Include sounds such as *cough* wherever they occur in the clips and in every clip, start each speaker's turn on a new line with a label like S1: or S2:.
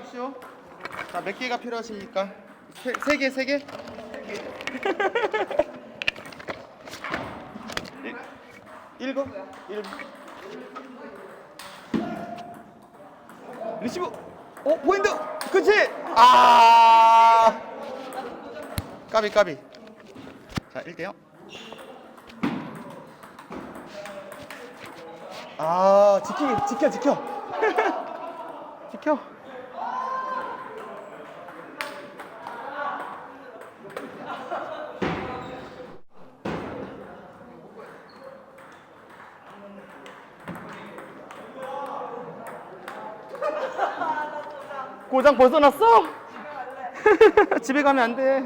S1: 갑시오. 자, 몇 개가 필요하십니까? 세, 세 개, 세 개? *laughs* 일, 일곱? 일곱. 리시브. 오, 포인트. 그치? 아. 까비, 까비. 자, 1대0. 아, 지키기, 지켜, 지켜. *laughs* 지켜. 고장 벗어났어? *laughs* 집에 가면 안 돼.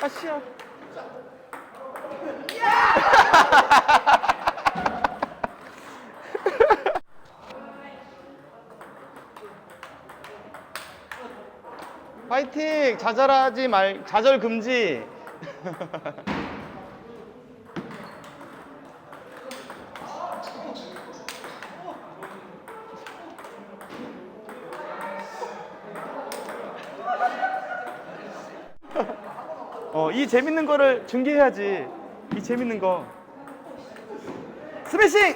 S1: 아씨야. 파이팅! *laughs* 좌절하지 말, 좌절 금지. *laughs* 어, 이 재밌는 거를 중계해야지. 이 재밌는 거. 스매싱!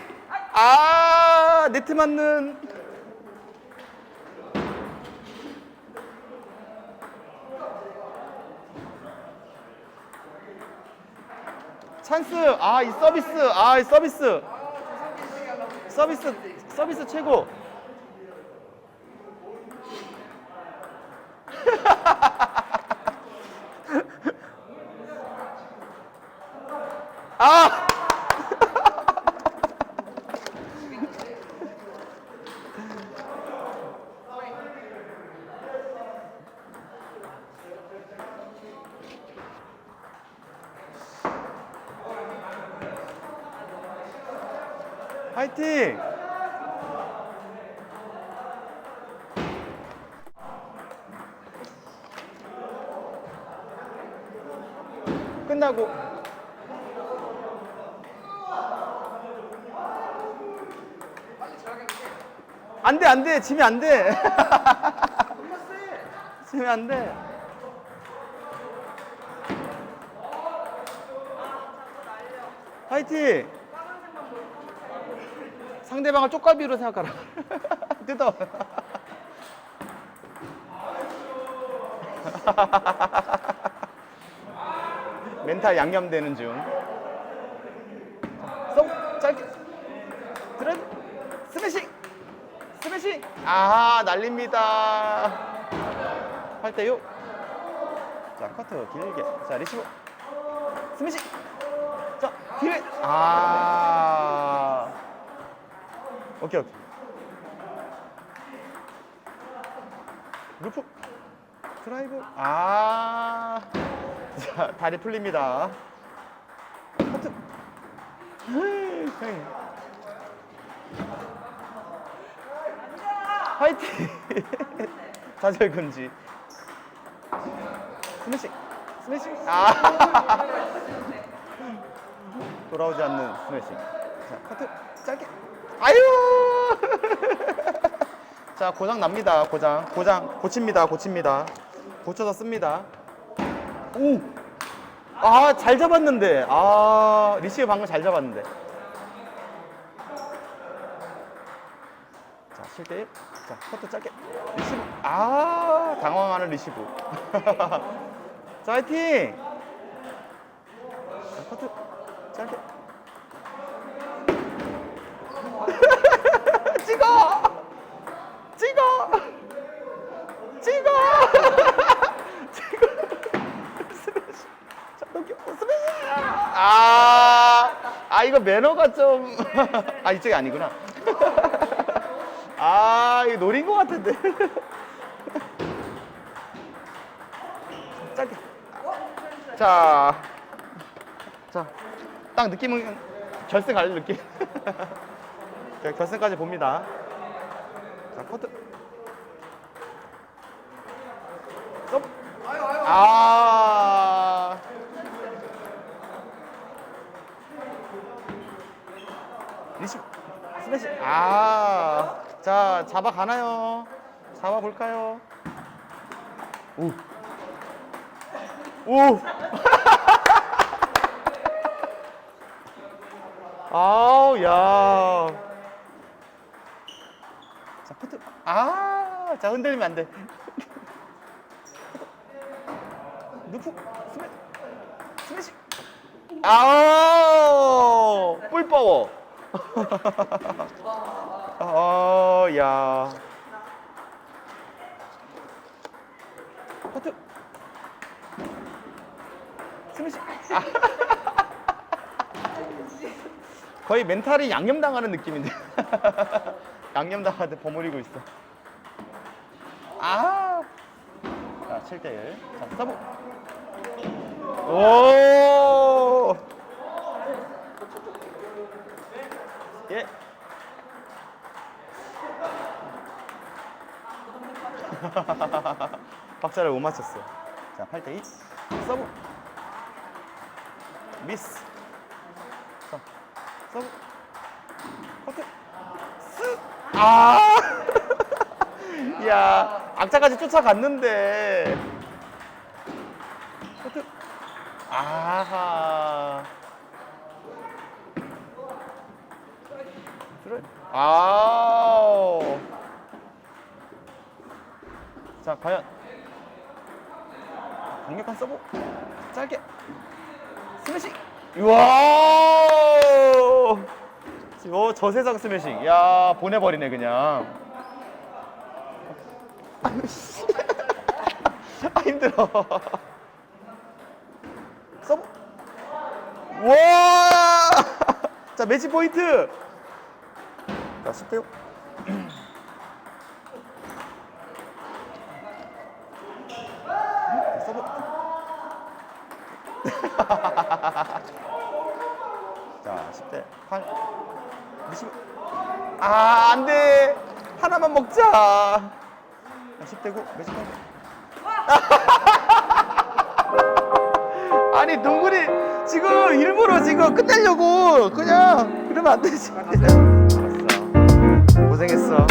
S1: 아, 네트 맞는. 찬스. 아, 이 서비스. 아, 이 서비스. 서비스, 서비스 최고. *laughs* 아! 화이팅! 끝나고 안 돼, 안 돼. 지면 안 돼. *laughs* 지면 안 돼. 화이팅! 상대방을 쪽갈비로 생각하라. *laughs* 뜯어. *laughs* 멘탈 양념되는 중. 쏙 짧게. 드라이브. 스매싱. 스매싱. 아 날립니다. 8대 6. 자 커트 길게. 자 리시브. 스매싱. 자 뒤에. 아. 오케이 오케이. 루프. 드라이브. 아. 자 다리 풀립니다. 헤이. 화이팅! *laughs* 좌절 금지. 스매싱! 스매싱! 아! *laughs* 돌아오지 않는 스매싱. 자, 커트! 짧게! 아유! *laughs* 자, 고장 납니다. 고장. 고장. 고칩니다. 고칩니다. 고쳐서 씁니다. 오! 아, 잘 잡았는데. 아, 리시브 방금 잘 잡았는데. 자, 7대1. 자, 커트 짧게. 리시브. 아, 당황하는 리시브. *laughs* 자, 화이팅! 자, 커트 짧게. 찍어! 찍어! 찍어! 찍어! 스매시. 아, 아, 이거 매너가 좀. *laughs* 아, 이쪽이 아니구나. 아, 이거 노린 것 같은데. 짧게. 자, 자, 딱 느낌은 결승 갈 느낌. *laughs* 자, 결승까지 봅니다. 자, 커트. 쏙. 아. 스매시. 아, 자 잡아 가나요? 잡아 볼까요? 오, 오. *laughs* 아우 야. 자 포트. 아, 자 흔들리면 안 돼. 누프 스매 스매시. 아우 뿔 파워. 어, *laughs* 야. 커트. 스매시. 아. 거의 멘탈이 양념 당하는 느낌인데. *laughs* 양념 당하는데 버무리고 있어. 아. 자, 7대 1. 자, 서브. 오! 예. *laughs* 박자를 못 맞췄어. 자, 8대 2. 서브. 미스. 자, 서브. 커트. 스. *laughs* 아! 야, 악자까지 쫓아갔는데. 아하. 아우. 자, 과연 강력한 서브. 짧게. 스매싱. 우와! 오, 저 세상 스매싱. 야, 보내버리네, 그냥. 아, 힘들어. 서브. 와! 자, 매치 포인트. 자, 10대 5. 서브. *laughs* 자, 10대 8. 20. 아, 안 돼. 하나만 먹자. 10대고 매직하고 *laughs* 아니 동굴이 지금 일부러 지금 끝내려고 그냥 그러면 안 되지. 아, 알았어. 고생했어.